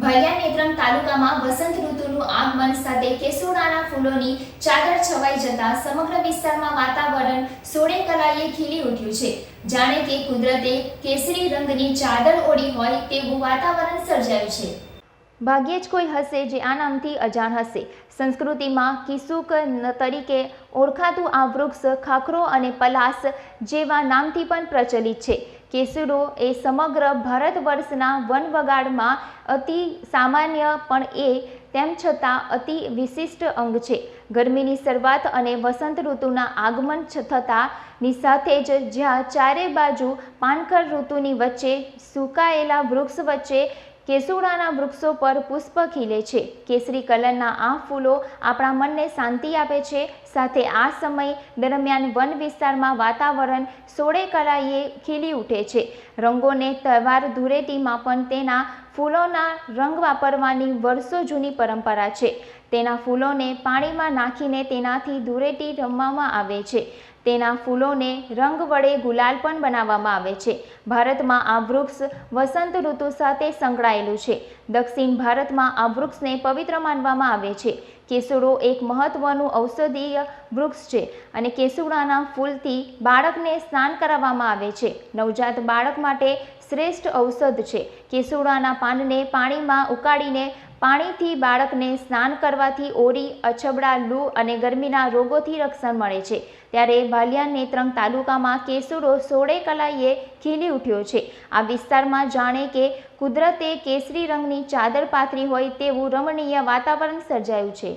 ભાલિયા નેત્રમ તાલુકામાં વસંત ઋતુનું આગમન સાથે કેસુડાના ફૂલોની ચાદર છવાઈ જતા સમગ્ર વિસ્તારમાં વાતાવરણ સોળે કલાએ ખીલી ઉઠ્યું છે. જાણે કે કુદરતે કેસરી રંગની ચાદર ઓઢી હોય તેવું વાતાવરણ સર્જાયું છે. ભાગ્યે જ કોઈ હશે જે આ નામથી અજાણ હશે. સંસ્કૃતિમાં કિસુક તરીકે ઓળખાતું આ વૃક્ષ ખાખરો અને પલાસ જેવા નામથી પણ પ્રચલિત છે. કેસુડો એ સમગ્ર ભારત વર્ષના વન વગાડમાં અતિ સામાન્ય પણ એ તેમ છતાં અતિ વિશિષ્ટ અંગ છે. ગરમીની શરૂઆત અને વસંત ઋતુના આગમન થતાંની સાથે જ જ્યાં ચારે બાજુ પાનખર ઋતુની વચ્ચે સુકાયેલા વૃક્ષ વચ્ચે કેસુડાના વૃક્ષો પર પુષ્પ ખીલે છે. કેસરી કલરના આ ફૂલો આપણા મનને શાંતિ આપે છે. સાથે આ સમય દરમિયાન વન વિસ્તારમાં વાતાવરણ સોળે કલાએ ખીલી ઉઠે છે. રંગોને તહેવાર ધૂળેટીમાં પણ તેના ફૂલોના રંગ વાપરવાની વર્ષો જૂની પરંપરા છે. તેના ફૂલોને પાણીમાં નાખીને તેનાથી ધૂળેટી રમવામાં આવે છે. તેના ફૂલોને રંગ વડે ગુલાલ પણ બનાવવામાં આવે છે. ભારતમાં આ વૃક્ષ વસંત ઋતુ સાથે સંકળાયેલું છે. દક્ષિણ ભારતમાં આ વૃક્ષને પવિત્ર માનવામાં આવે છે. કેસુડો એક મહત્વનું ઔષધીય વૃક્ષ છે અને કેસુડાના ફૂલથી બાળકને સ્નાન કરાવવામાં આવે છે. નવજાત બાળક માટે શ્રેષ્ઠ ઔષધ છે. કેસુડાના પાનને પાણીમાં ઉકાળીને પાણીથી બાળકને સ્નાન કરવાથી ઓરી, અછબડા, લૂ અને ગરમીના રોગોથી રક્ષણ મળે છે. ત્યારે ભાલિયા નેત્રંગ તાલુકામાં કેસુડો સોળે કલાએ ખીલી ઉઠ્યો છે. આ વિસ્તારમાં જાણે કે કુદરતે કેસરી રંગની ચાદર પાથરી હોય તેવું રમણીય વાતાવરણ સર્જાયું છે.